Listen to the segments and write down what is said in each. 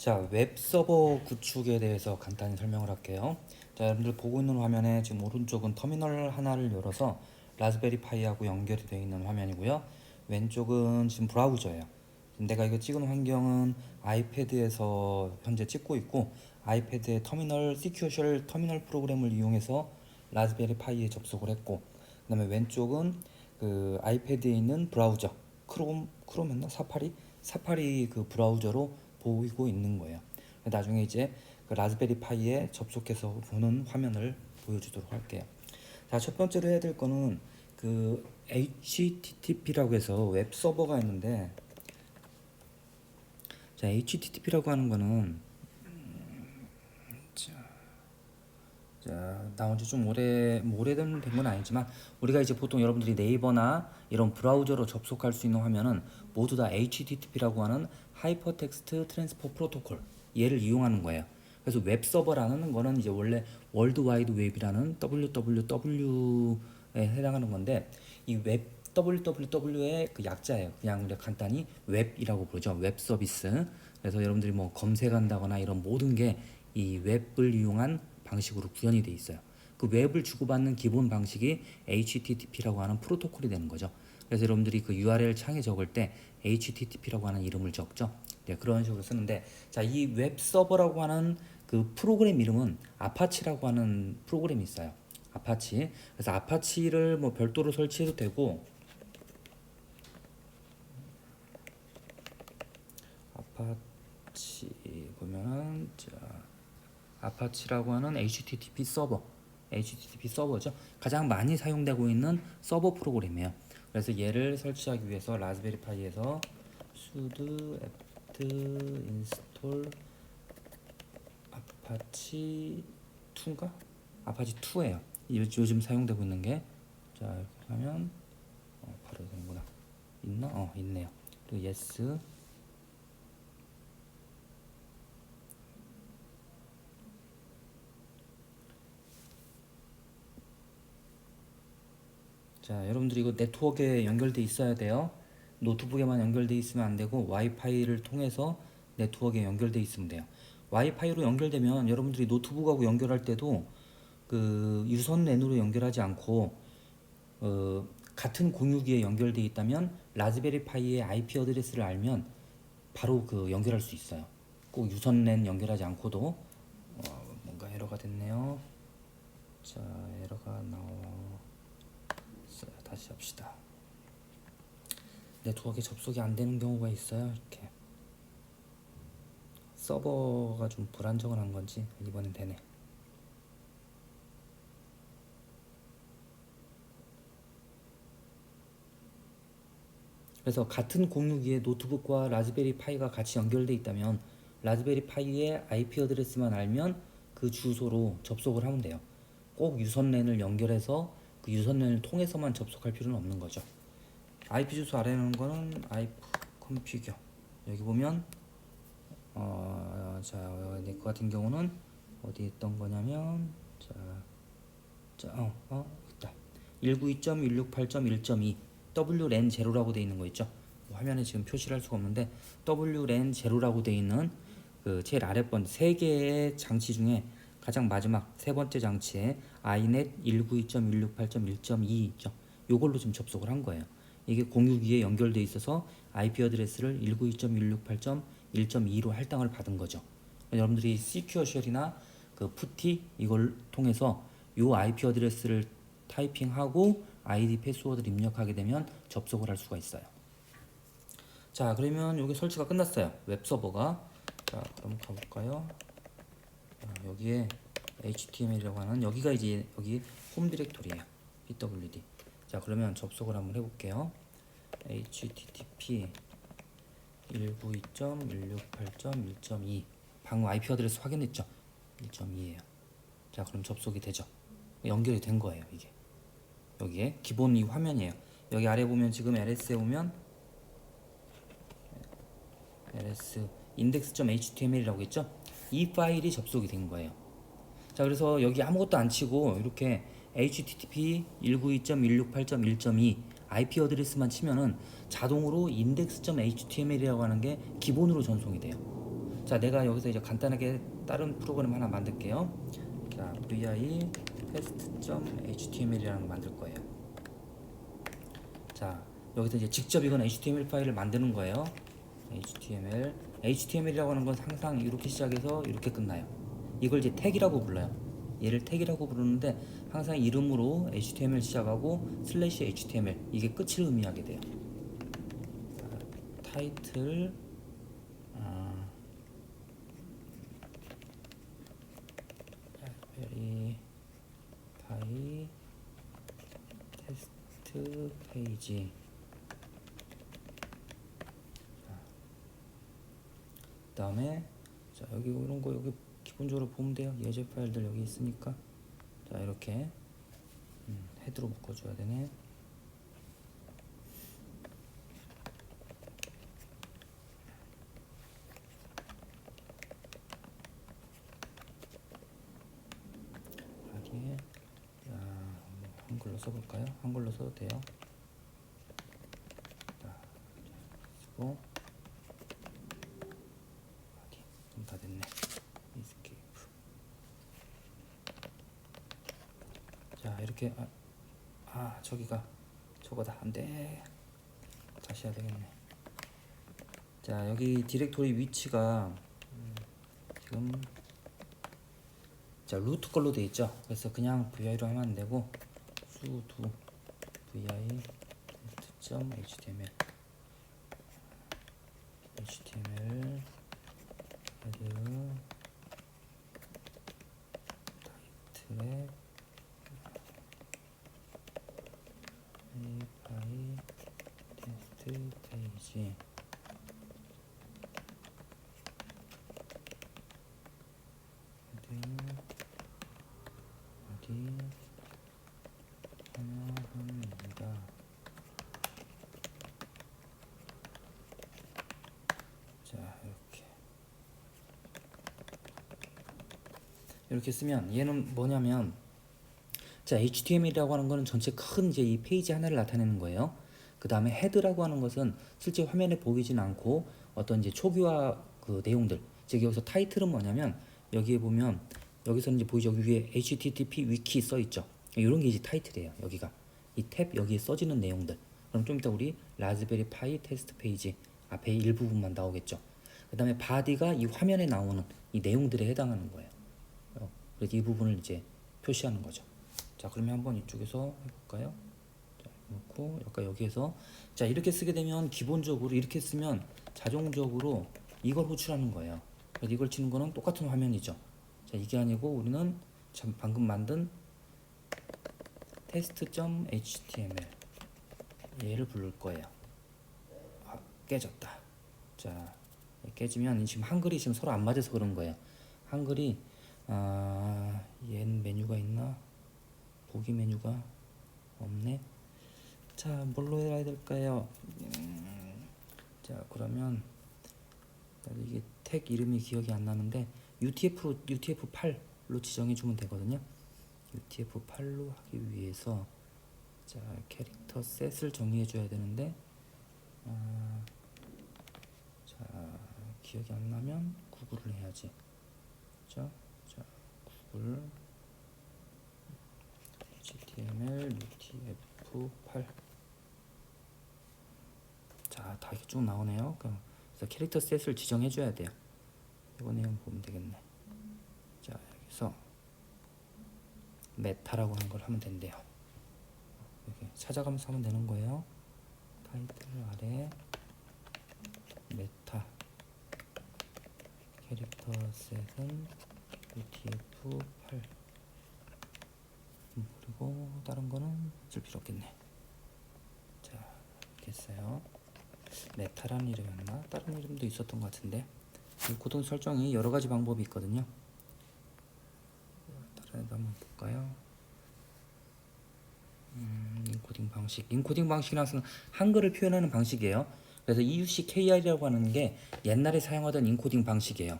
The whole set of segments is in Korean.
자, 웹 서버 구축에 대해서 간단히 설명을 할게요. 자, 여러분들 보고 있는 화면에 지금 오른쪽은 터미널 하나를 열어서 라즈베리 파이하고 연결이 되어 있는 화면이고요. 왼쪽은 지금 브라우저예요. 지금 내가 이거 찍은 환경은 아이패드에서 현재 찍고 있고 아이패드의 터미널 시큐셜 터미널 프로그램을 이용해서 라즈베리 파이에 접속을 했고 그다음에 왼쪽은 그 아이패드에 있는 브라우저 크롬 크롬했나 사파리 사파리 그 브라우저로 보이고 있는 거예요. 나중에 이제 그 라즈베리 파이에 접속해서 보는 화면을 보여주도록 할게요. 자, 첫 번째로 해야 될 거는 그 HTTP라고 해서 웹 서버가 있는데 자, HTTP라고 하는 거는 음, 자, 자, 나온 지 좀 오래 뭐 오래된 건 아니지만 우리가 이제 보통 여러분들이 네이버나 이런 브라우저로 접속할 수 있는 화면은 모두 다 HTTP라고 하는 하이퍼텍스트 트랜스퍼 프로토콜 얘를 이용하는 거예요. 그래서 웹 서버라는 거는 이제 원래 월드 와이드 웹이라는 WWW에 해당하는 건데 이 웹 WWW의 그 약자예요. 그냥 우리가 간단히 웹이라고 부르죠. 웹 서비스. 그래서 여러분들이 뭐 검색한다거나 이런 모든 게 이 웹을 이용한 방식으로 구현이 돼 있어요. 그 웹을 주고받는 기본 방식이 HTTP라고 하는 프로토콜이 되는 거죠. 그래서 여러분들이 그 URL 창에 적을 때 HTTP라고 하는 이름을 적죠. 네, 그런 식으로 쓰는데 자, 이 웹 서버라고 하는 그 프로그램 이름은 아파치라고 하는 프로그램이 있어요. 아파치. 그래서 아파치를 뭐 별도로 설치해도 되고 아파치 보면은 자 아파치라고 하는 HTTP 서버, HTTP 서버죠. 가장 많이 사용되고 있는 서버 프로그램이에요. 그래서 얘를 설치하기 위해서 라즈베리 파이에서 sudo apt install 아파치 2인가? 아파치 2예요. 요즘 사용되고 있는 게 자, 이렇게 하면 어, 바로 되는구나. 있나? 어, 있네요. 그리고 yes 자, 여러분들이 이거 네트워크에 연결돼 있어야 돼요. 노트북에만 연결돼 있으면 안 되고 와이파이를 통해서 네트워크에 연결돼 있으면 돼요. 와이파이로 연결되면 여러분들이 노트북하고 연결할 때도 그 유선 랜으로 연결하지 않고 어, 같은 공유기에 연결돼 있다면 라즈베리 파이의 IP 어드레스를 알면 바로 그 연결할 수 있어요. 꼭 유선 랜 연결하지 않고도 어, 뭔가 에러가 됐네요. 자, 에러가 나와. 다시 합시다. 네트워크에 접속이 안 되는 경우가 있어요. 이렇게 서버가 좀 불안정한 건지 이번엔 되네. 그래서 같은 공유기에 노트북과 라즈베리 파이가 같이 연결돼 있다면 라즈베리 파이의 IP 어드레스만 알면 그 주소로 접속을 하면 돼요. 꼭 유선 랜을 연결해서 그 유선랜을 통해서만 접속할 필요는 없는 거죠. IP 주소 아래는 거는 IP 컴퓨터 여기 보면 어, 자, 내 거 같은 경우는 어디 있던 거냐면 자, 자, 어, 어, 있다. 192.168.1.2 WLAN 제로라고 돼 있는 거 있죠. 뭐 화면에 지금 표시를 할 수가 없는데 WLAN 제로라고 돼 있는 그 제일 아래 번세 개의 장치 중에 가장 마지막 세 번째 장치에 inet 192.168.1.2 있죠. 요걸로 지금 접속을 한 거예요. 이게 공유기에 연결돼 있어서 IP 어드레스를 192.168.1.2로 할당을 받은 거죠. 여러분들이 Secure Shell이나 그 푸티 이걸 통해서 요 IP 어드레스를 타이핑하고 아이디 패스워드를 입력하게 되면 접속을 할 수가 있어요. 자, 그러면 여기 설치가 끝났어요. 웹 서버가. 자, 그럼 가볼까요? 아, 여기에 HTML이라고 하는 여기가 이제 여기 홈 디렉토리예요. pwd. 자 그러면 접속을 한번 해볼게요. http 192.168.1.2 방금 IP 어드레스 확인했죠? 1.2예요. 자 그럼 접속이 되죠. 연결이 된 거예요 이게. 여기에 기본 이 화면이에요. 여기 아래 보면 지금 ls에 오면 ls index.html이라고 있죠? 이 파일이 접속이 된 거예요. 자, 그래서 여기 아무것도 안 치고 이렇게 http 192.168.1.2 IP 어드레스만 치면은 자동으로 index.html이라고 하는 게 기본으로 전송이 돼요. 자, 내가 여기서 이제 간단하게 다른 프로그램 하나 만들게요. 자, vi test.html이라는 거 만들 거예요. 자, 여기서 이제 직접 이건 HTML 파일을 만드는 거예요. HTML. HTML이라고 하는 건 항상 이렇게 시작해서 이렇게 끝나요. 이걸 이제 태그라고 불러요. 얘를 태그라고 부르는데 항상 이름으로 HTML 시작하고 슬래시 HTML 이게 끝을 의미하게 돼요. 자, 타이틀 아, 라즈베리 파이 테스트 페이지 그 다음에 자 여기 이런 거 여기 기본적으로 보면 돼요. 예제 파일들 여기 있으니까. 자 이렇게. 음, 헤드로 묶어줘야 되네. 써볼까요? 한글로 써도 돼요. 자 쓰고 어디 좀다 됐네 이스케이프 자 이렇게 아, 아 저기가 저거다. 안돼. 다시 해야 되겠네. 자 여기 디렉토리 위치가 음, 지금 자 루트 걸로 돼 있죠? 그래서 그냥 vi로 하면 안 되고 sudo vi test.html html 헤드 타이틀에 파이 테스트 페이지 어디 이렇게 쓰면 얘는 뭐냐면 자 HTML이라고 하는 거는 전체 큰 이제 이 페이지 하나를 나타내는 거예요. 그 다음에 헤드라고 하는 것은 실제 화면에 보이진 않고 어떤 이제 초기화 그 내용들 즉 여기서 타이틀은 뭐냐면 여기에 보면 여기서는 이제 보이죠 위에 HTTP 위키 써 있죠. 이런 게 이제 타이틀이에요. 여기가 이 탭 여기에 써지는 내용들. 그럼 좀 이따 우리 라즈베리 파이 테스트 페이지 앞에 일부분만 나오겠죠. 그 다음에 바디가 이 화면에 나오는 이 내용들에 해당하는 거예요. 어, 그래서 이 부분을 이제 표시하는 거죠. 자, 그러면 한번 이쪽에서 해볼까요? 자, 놓고 약간 여기에서 자 이렇게 쓰게 되면 기본적으로 이렇게 쓰면 자동적으로 이걸 호출하는 거예요. 이걸 치는 거는 똑같은 화면이죠. 자 이게 아니고 우리는 참 방금 만든 test.html 얘를 부를 거예요. 아, 깨졌다. 자 깨지면 지금 한글이 지금 서로 안 맞아서 그런 거예요. 한글이 아, 얘 메뉴가 있나? 보기 메뉴가 없네. 자, 뭘로 해야 될까요? 음, 자, 그러면 이게 택 이름이 기억이 안 나는데 UTF로 UTF-8로 지정해 주면 되거든요. UTF-8로 하기 위해서 자, 캐릭터 셋을 정의해 줘야 되는데 아, 자, 기억이 안 나면 구글을 해야지. 그죠? 자, 구글 HTML UTF-8 자, 다 이렇게 쭉 나오네요. 그럼 그래서 캐릭터 셋을 지정해 줘야 돼요. 이거 내용 보면 되겠네. 자, 여기서 메타라고 하는 걸 하면 된대요. 이렇게 찾아가면서 하면 되는 거예요. 타이틀 아래 메타 캐릭터 셋은 UTF-8 음, 그리고 다른 거는 쓸 필요 없겠네. 자, 이렇게 했어요. 메타라는 이름이었나? 다른 이름도 있었던 것 같은데 이 고동 설정이 여러 가지 방법이 있거든요. 다른 애도 한번 볼까요? 음, 인코딩 방식. 인코딩 방식이라는 것은 한글을 표현하는 방식이에요. 그래서 EUC KR이라고 하는 게 옛날에 사용하던 인코딩 방식이에요.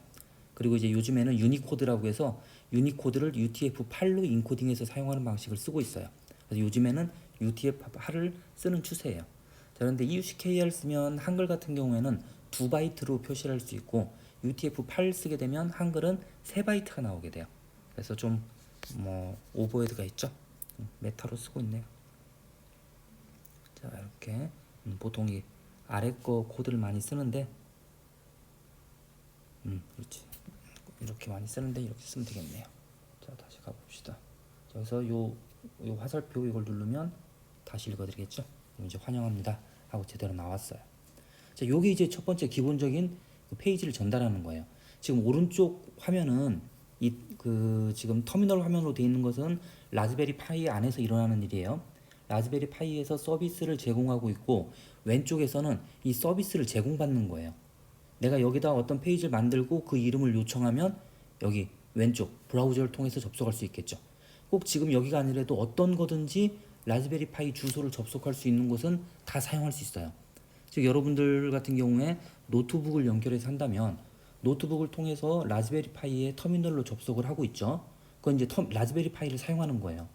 그리고 이제 요즘에는 유니코드라고 해서 유니코드를 UTF-8로 인코딩해서 사용하는 방식을 쓰고 있어요. 그래서 요즘에는 UTF-8을 쓰는 추세예요. 자, 그런데 EUC KR 쓰면 한글 같은 경우에는 두 바이트로 표시를 할 수 있고 UTF-8 쓰게 되면 한글은 세 바이트가 나오게 돼요. 그래서 좀 뭐 오버헤드가 있죠. 음, 메타로 쓰고 있네요. 자 이렇게 음, 보통 이 아래 거 코드를 많이 쓰는데 음 그렇지 이렇게 많이 쓰는데 이렇게 쓰면 되겠네요. 자 다시 가봅시다. 자, 여기서 요, 요 화살표 이걸 누르면 다시 읽어드리겠죠. 이제 환영합니다 하고 제대로 나왔어요. 자 요게 이제 첫 번째 기본적인 그 페이지를 전달하는 거예요. 지금 오른쪽 화면은 이 그 지금 터미널 화면으로 되어 있는 것은 라즈베리 파이 안에서 일어나는 일이에요. 라즈베리 파이에서 서비스를 제공하고 있고 왼쪽에서는 이 서비스를 제공받는 거예요. 내가 여기다 어떤 페이지를 만들고 그 이름을 요청하면 여기 왼쪽 브라우저를 통해서 접속할 수 있겠죠. 꼭 지금 여기가 아니라도 어떤 거든지 라즈베리 파이 주소를 접속할 수 있는 곳은 다 사용할 수 있어요. 즉 여러분들 같은 경우에 노트북을 연결해서 한다면 노트북을 통해서 라즈베리 파이의 터미널로 접속을 하고 있죠. 그건 이제 터, 라즈베리 파이를 사용하는 거예요.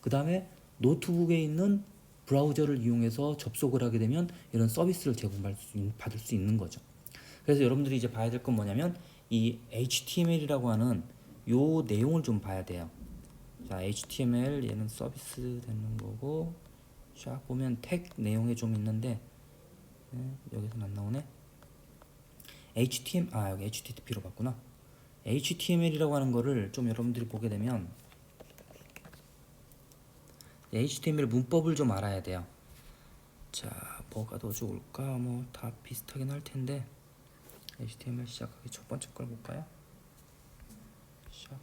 그 다음에 노트북에 있는 브라우저를 이용해서 접속을 하게 되면 이런 서비스를 제공받을 수, 있는 거죠. 그래서 여러분들이 이제 봐야 될 건 뭐냐면 이 HTML이라고 하는 요 내용을 좀 봐야 돼요. 자, HTML 얘는 서비스 되는 거고 쫙 보면 택 내용이 좀 있는데 네, 여기서는 안 나오네. HTML 아 여기 HTTP로 봤구나. HTML이라고 하는 거를 좀 여러분들이 보게 되면 HTML 문법을 좀 알아야 돼요. 자, 뭐가 더 좋을까? 뭐 다 비슷하긴 할 텐데 HTML 시작하기 첫 번째 걸 볼까요? 시작.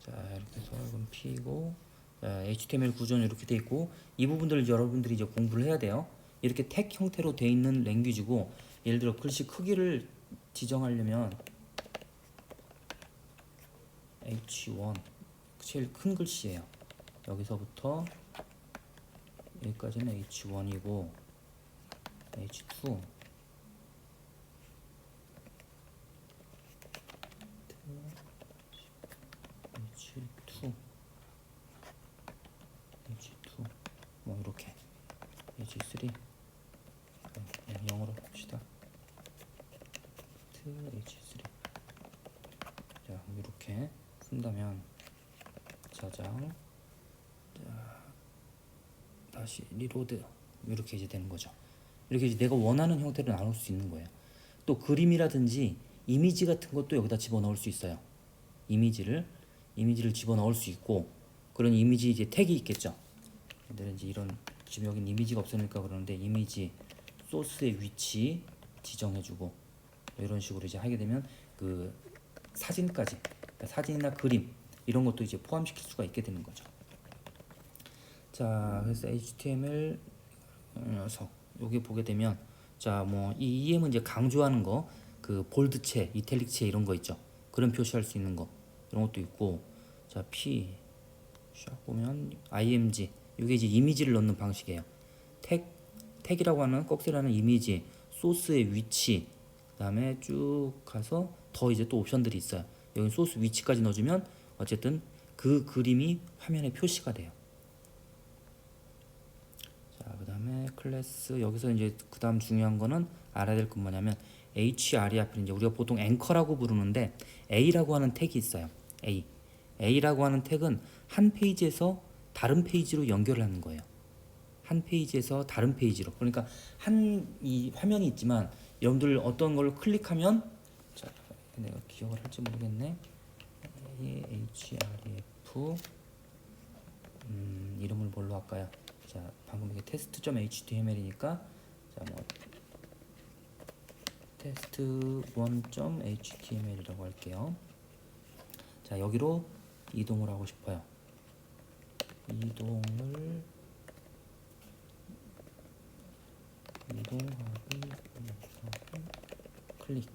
자, 이렇게 해서 이건 P고 자, HTML 구조는 이렇게 돼 있고 이 부분들을 여러분들이 이제 공부를 해야 돼요. 이렇게 택 형태로 돼 있는 랭귀지고 예를 들어 글씨 크기를 지정하려면 H1 제일 큰 글씨예요. 여기서부터 여기까지는 H1이고 H2 H2 H2 뭐 이렇게 H3 그냥 영어로 봅시다. H3 자 이렇게 쓴다면 저장 자 다시 리로드 이렇게 이제 되는 거죠. 이렇게 이제 내가 원하는 형태로 나눌 수 있는 거예요. 또 그림이라든지 이미지 같은 것도 여기다 집어넣을 수 있어요. 이미지를 이미지를 집어넣을 수 있고 그런 이미지 이제 택이 있겠죠. 근데 이제 이런 지금 여긴 이미지가 없으니까 그러는데 이미지 소스의 위치 지정해주고 이런 식으로 이제 하게 되면 그 사진까지 그러니까 사진이나 그림 이런 것도 이제 포함시킬 수가 있게 되는 거죠. 자, 그래서 HTML 녀석 여기 보게 되면 자, 뭐 이 EM은 이제 강조하는 거, 그 볼드체, 이탈릭체 이런 거 있죠. 그런 표시할 수 있는 거 이런 것도 있고, 자 P 샥 보면 IMG 이게 이제 이미지를 넣는 방식이에요. 택 택이라고 하는 꺽쇠라는 이미지, 소스의 위치, 그다음에 쭉 가서 더 이제 또 옵션들이 있어요. 여기 소스 위치까지 넣어주면 어쨌든 그 그림이 화면에 표시가 돼요. 자, 그 다음에 클래스 여기서 이제 그 다음 중요한 거는 알아야 될 건 뭐냐면 HR이 앞에 이제 우리가 보통 앵커라고 부르는데 A라고 하는 택이 있어요. A. A라고 하는 택은 한 페이지에서 다른 페이지로 연결을 하는 거예요. 한 페이지에서 다른 페이지로. 그러니까 한 이 화면이 있지만 여러분들 어떤 걸 클릭하면 자, 내가 기억을 할지 모르겠네. A H R F 음, 이름을 뭘로 할까요? 자, 방금 이게 테스트.html이니까 자, 뭐 테스트 1.html이라고 할게요. 자, 여기로 이동을 하고 싶어요. 이동을 이동하기 클릭.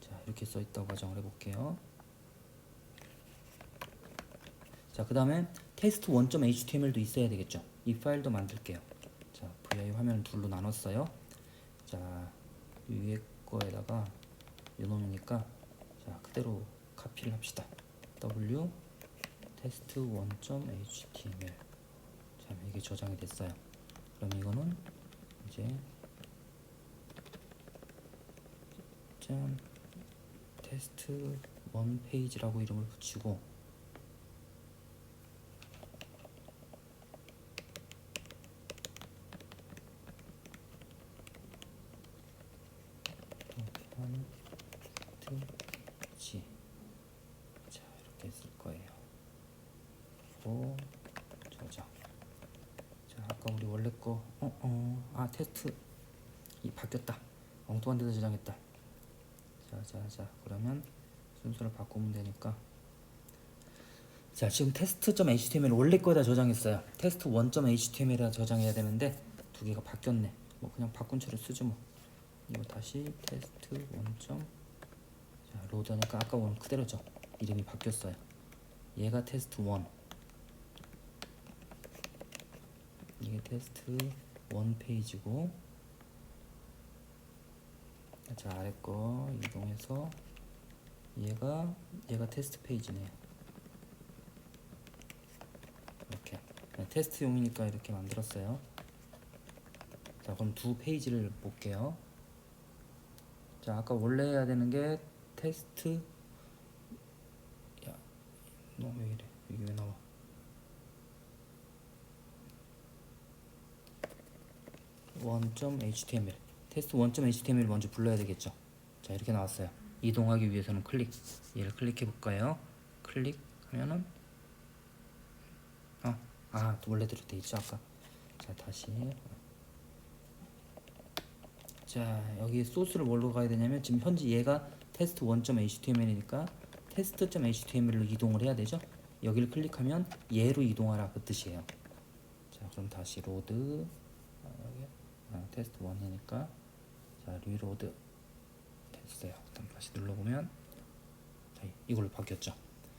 자, 이렇게 써 있다고 가정을 해 볼게요. 자, 그 다음에 테스트 1.html도 있어야 되겠죠. 이 파일도 만들게요. 자, vi 화면을 둘로 나눴어요. 자, 위에 거에다가 이놈이니까 자, 그대로 카피를 합시다. w 테스트 1.html. 자, 이게 저장이 됐어요. 그럼 이거는 이제 짠 테스트 원 페이지라고 이름을 붙이고 지. 자 이렇게 쓸 거예요. 고 저장. 자 아까 우리 원래 거어어아 테스트 이 바뀌었다. 엉뚱한 데서 저장했다. 자자자 그러면 순서를 바꾸면 되니까 자 지금 테스트.html 원래 거에다 저장했어요. 테스트 1.html에다 저장해야 되는데 두 개가 바뀌었네. 뭐 그냥 바꾼 채로 쓰죠 뭐. 이거 다시 테스트 1. 자 로드 하니까 아까 원 그대로죠. 이름이 바뀌었어요. 얘가 테스트 1. 이게 테스트 1 페이지고 자 아래 거 이동해서 얘가 얘가 테스트 페이지네요. 이렇게 네, 테스트용이니까 이렇게 만들었어요. 자 그럼 두 페이지를 볼게요. 자 아까 원래 해야 되는 게 테스트 야너 왜 이래 이게 왜 나와? 원 .html 테스트 1.html 먼저 불러야 되겠죠. 자 이렇게 나왔어요. 이동하기 위해서는 클릭 얘를 클릭해 볼까요? 클릭하면은 아, 아 원래대로 돼 있죠 아까. 자 다시 자 여기 소스를 뭘로 가야 되냐면 지금 현재 얘가 테스트 1.html이니까 테스트.html로 이동을 해야 되죠. 여기를 클릭하면 얘로 이동하라 그 뜻이에요. 자 그럼 다시 로드 아, 아, 테스트 1이니까 자 리로드 됐어요. 그럼 다시 눌러보면 자, 이걸로 바뀌었죠.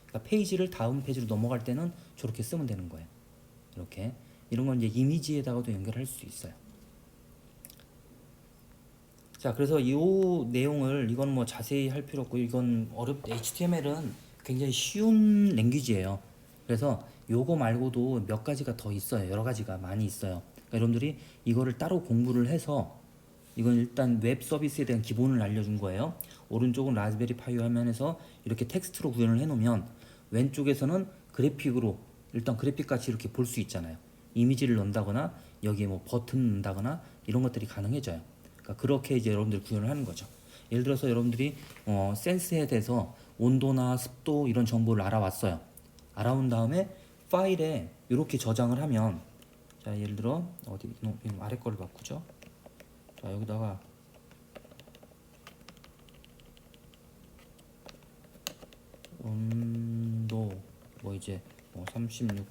그러니까 페이지를 다음 페이지로 넘어갈 때는 저렇게 쓰면 되는 거예요. 이렇게 이런 건 이제 이미지에다가도 연결할 수 있어요. 자 그래서 이 내용을 이건 뭐 자세히 할 필요 없고 이건 어렵 HTML은 굉장히 쉬운 랭귀지예요. 그래서 요거 말고도 몇 가지가 더 있어요. 여러 가지가 많이 있어요. 그러니까 여러분들이 이거를 따로 공부를 해서 이건 일단 웹 서비스에 대한 기본을 알려준 거예요. 오른쪽은 라즈베리 파이 화면에서 이렇게 텍스트로 구현을 해놓으면 왼쪽에서는 그래픽으로 일단 그래픽 같이 이렇게 볼 수 있잖아요. 이미지를 넣는다거나 여기에 뭐 버튼 넣는다거나 이런 것들이 가능해져요. 그러니까 그렇게 이제 여러분들 구현을 하는 거죠. 예를 들어서 여러분들이 어, 센스에 대해서 온도나 습도 이런 정보를 알아왔어요. 알아온 다음에 파일에 이렇게 저장을 하면 자 예를 들어 어디 이놈 아래 거를 바꾸죠. 자 여기다가 온도 뭐 이제 뭐 36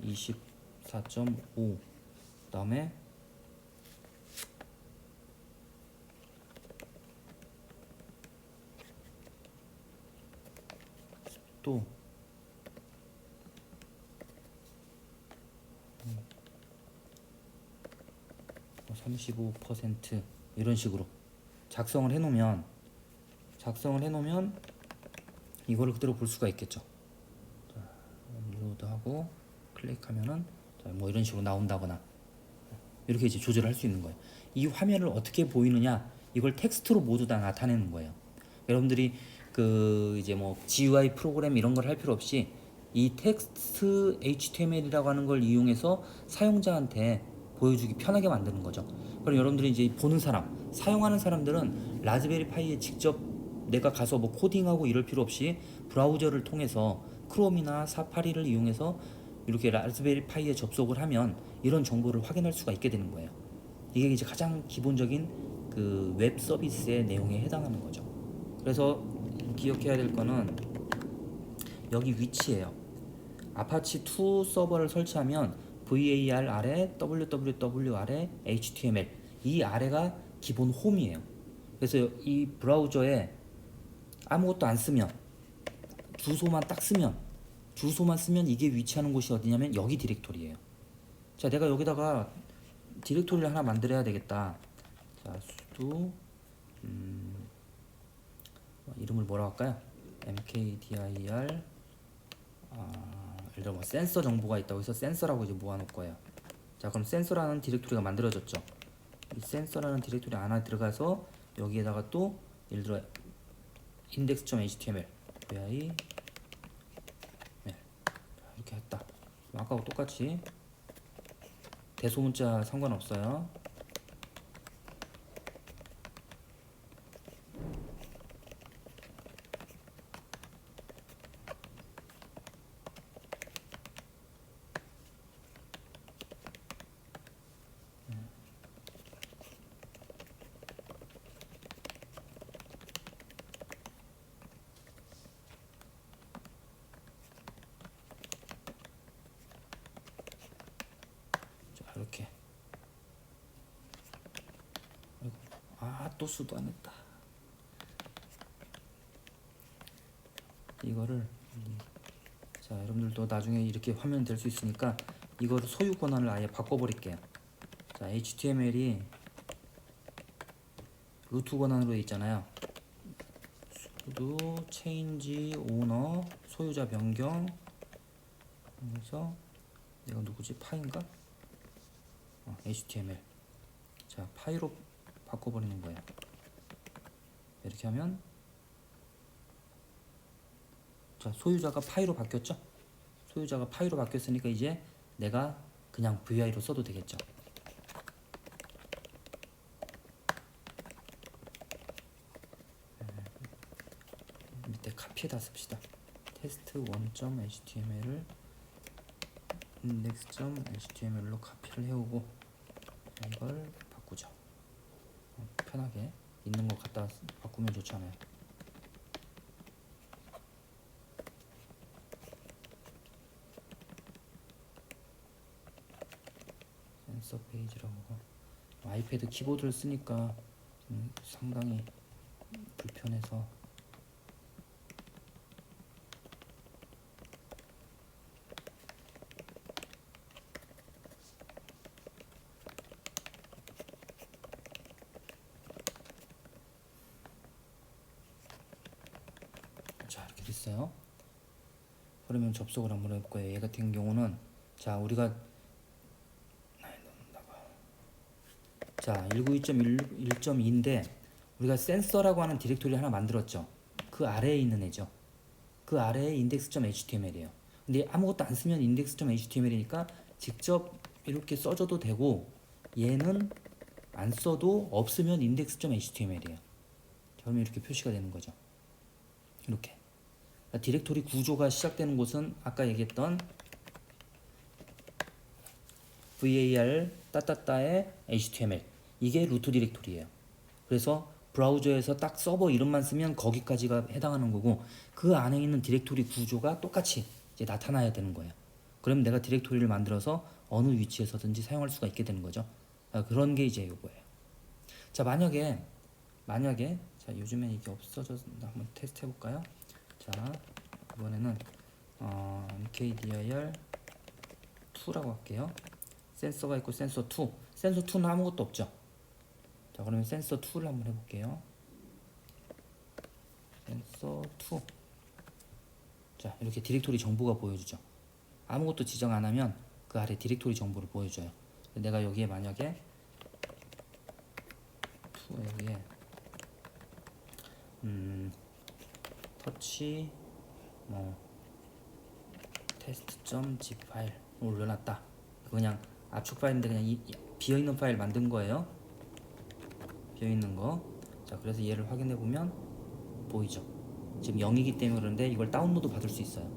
24.5 그다음에 또 35% 이런 식으로 작성을 해놓으면 작성을 해놓으면 이거를 그대로 볼 수가 있겠죠. 자, 리로드하고 클릭하면은 자, 뭐 이런 식으로 나온다거나 이렇게 이제 조절할 수 있는 거예요. 이 화면을 어떻게 보이느냐 이걸 텍스트로 모두 다 나타내는 거예요. 여러분들이 그 이제 뭐 GUI 프로그램 이런 걸 할 필요 없이 이 텍스트 HTML이라고 하는 걸 이용해서 사용자한테 보여주기 편하게 만드는 거죠. 그럼 여러분들이 이제 보는 사람, 사용하는 사람들은 라즈베리 파이에 직접 내가 가서 뭐 코딩하고 이럴 필요 없이 브라우저를 통해서 크롬이나 사파리를 이용해서 이렇게 라즈베리 파이에 접속을 하면 이런 정보를 확인할 수가 있게 되는 거예요. 이게 이제 가장 기본적인 그 웹 서비스의 내용에 해당하는 거죠. 그래서 기억해야 될 거는 여기 위치예요. 아파치 2 서버를 설치하면 var 아래 www 아래 html 이 아래가 기본 홈이에요. 그래서 이 브라우저에 아무것도 안 쓰면 주소만 딱 쓰면 주소만 쓰면 이게 위치하는 곳이 어디냐면 여기 디렉토리예요. 자, 내가 여기다가 디렉토리를 하나 만들어야 되겠다. 자, 수도 음, 이름을 뭐라 할까요? mkdir 아, 예를 들어 뭐 센서 정보가 있다고 해서 센서라고 이제 모아놓을 거예요. 자, 그럼 센서라는 디렉토리가 만들어졌죠. 이 센서라는 디렉토리 안에 들어가서 여기에다가 또 예를 들어 index.html vi 네. 이렇게 했다. 아까하고 똑같이 대소문자 상관없어요. 이렇게. 아또 수도 안 했다. 이거를 이- 자 여러분들도 나중에 이렇게 화면 될 수 있으니까 이거를 소유 권한을 아예 바꿔버릴게요. 자 HTML이 루트 권한으로 돼 있잖아요. 수도 체인지 오너 소유자 변경. 그래서 내가 누구지? 파인가? 어, HTML 자 파이로 바꿔버리는 거예요. 이렇게 하면 자 소유자가 파이로 바뀌었죠? 소유자가 파이로 바뀌었으니까 이제 내가 그냥 VI로 써도 되겠죠? 음, 밑에 카피에다 씁시다. 테스트 1.html을 index.html로 카피를 해오고 이걸 바꾸죠. 어, 편하게 있는 거 갖다 쓰- 바꾸면 좋잖아요. 센서 페이지라고 아이패드 키보드를 쓰니까 좀 상당히 불편해서 자 이렇게 됐어요. 그러면 접속을 한번 해볼 거예요. 얘 같은 경우는 자 우리가 자 192.1.2인데 우리가 센서라고 하는 디렉토리 하나 만들었죠. 그 아래에 있는 애죠. 그 아래에 index.html이에요. 근데 아무것도 안 쓰면 index.html이니까 직접 이렇게 써줘도 되고 얘는 안 써도 없으면 index.html이에요. 그러면 이렇게 표시가 되는 거죠. 이렇게 디렉토리 구조가 시작되는 곳은 아까 얘기했던 var 따따따의 html 이게 루트 디렉토리예요. 그래서 브라우저에서 딱 서버 이름만 쓰면 거기까지가 해당하는 거고 그 안에 있는 디렉토리 구조가 똑같이 이제 나타나야 되는 거예요. 그럼 내가 디렉토리를 만들어서 어느 위치에서든지 사용할 수가 있게 되는 거죠. 아, 그런 게 이제 이거예요. 자 만약에 만약에 자 요즘에 이게 없어졌나 한번 테스트 해볼까요? 자 이번에는 어, mkdir 2라고 할게요. 센서가 있고 센서 2 센서 2는 아무것도 없죠. 자 그러면 센서 2를 한번 해볼게요. 센서 2. 자 이렇게 디렉토리 정보가 보여주죠. 아무것도 지정 안 하면 그 아래 디렉토리 정보를 보여줘요. 내가 여기에 만약에 2에 음 터치 뭐 테스트.zip 파일 올려놨다. 그냥 압축 파일인데 그냥 이, 비어 있는 파일 만든 거예요. 비어 있는 거. 자 그래서 얘를 확인해 보면 보이죠. 지금 0이기 때문에 그런데 이걸 다운로드 받을 수 있어요.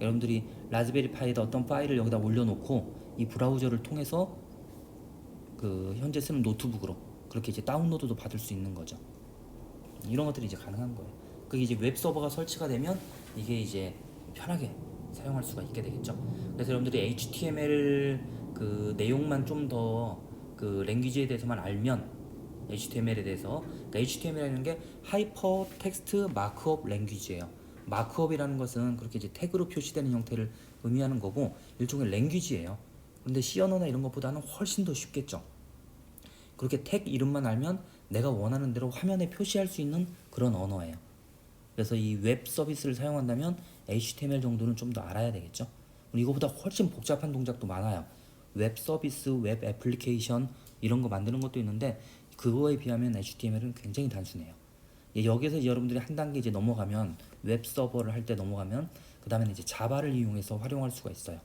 여러분들이 라즈베리 파이에다 어떤 파일을 여기다 올려놓고 이 브라우저를 통해서 그 현재 쓰는 노트북으로 그렇게 이제 다운로드도 받을 수 있는 거죠. 이런 것들이 이제 가능한 거예요. 그게 이제 웹 서버가 설치가 되면 이게 이제 편하게 사용할 수가 있게 되겠죠. 그래서 여러분들이 HTML 그 내용만 좀 더 그 랭귀지에 대해서만 알면 HTML에 대해서 그러니까 HTML이라는 게 하이퍼 텍스트 마크업 랭귀지예요. 마크업이라는 것은 그렇게 이제 태그로 표시되는 형태를 의미하는 거고 일종의 랭귀지예요. 근데 C 언어나 이런 것보다는 훨씬 더 쉽겠죠. 그렇게 택 이름만 알면 내가 원하는 대로 화면에 표시할 수 있는 그런 언어예요. 그래서 이 웹 서비스를 사용한다면 HTML 정도는 좀 더 알아야 되겠죠. 이거보다 훨씬 복잡한 동작도 많아요. 웹 서비스, 웹 애플리케이션 이런 거 만드는 것도 있는데 그거에 비하면 HTML은 굉장히 단순해요. 예, 여기서 여러분들이 한 단계 이제 넘어가면 웹 서버를 할 때 넘어가면 그 다음에는 이제 자바를 이용해서 활용할 수가 있어요.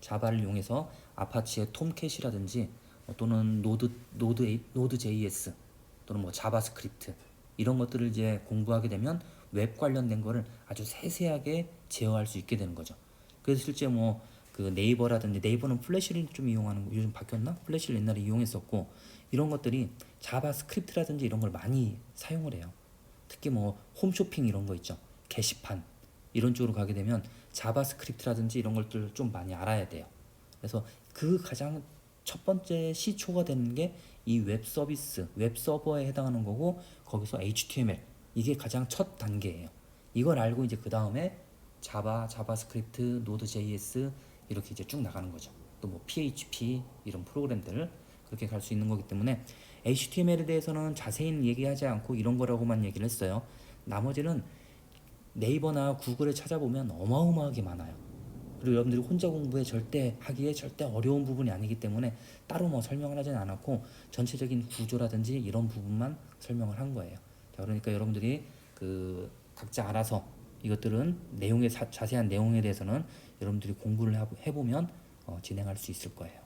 자바를 이용해서 아파치의 톰캣이라든지 어, 또는 노드 노드 노드 JS 또는 뭐 자바스크립트 이런 것들을 이제 공부하게 되면 웹 관련된 거를 아주 세세하게 제어할 수 있게 되는 거죠. 그래서 실제 뭐 그 네이버라든지 네이버는 플래시를 좀 이용하는 거 요즘 바뀌었나? 플래시를 옛날에 이용했었고 이런 것들이 자바스크립트라든지 이런 걸 많이 사용을 해요. 특히 뭐 홈쇼핑 이런 거 있죠. 게시판 이런 쪽으로 가게 되면 자바스크립트라든지 이런 것들 좀 많이 알아야 돼요. 그래서 그 가장 첫 번째 시초가 되는 게 이 웹 서비스, 웹 서버에 해당하는 거고 거기서 HTML 이게 가장 첫 단계예요. 이걸 알고 이제 그 다음에 자바, 자바스크립트, 노드 JS 이렇게 이제 쭉 나가는 거죠. 또 뭐 PHP 이런 프로그램들 그렇게 갈 수 있는 거기 때문에 HTML에 대해서는 자세히 얘기하지 않고 이런 거라고만 얘기를 했어요. 나머지는 네이버나 구글에 찾아보면 어마어마하게 많아요. 그리고 여러분들이 혼자 공부에 절대 하기에 절대 어려운 부분이 아니기 때문에 따로 뭐 설명을 하진 않았고 전체적인 구조라든지 이런 부분만 설명을 한 거예요. 자, 그러니까 여러분들이 그 각자 알아서 이것들은 내용의 사- 자세한 내용에 대해서는 여러분들이 공부를 해- 해보면 어, 진행할 수 있을 거예요.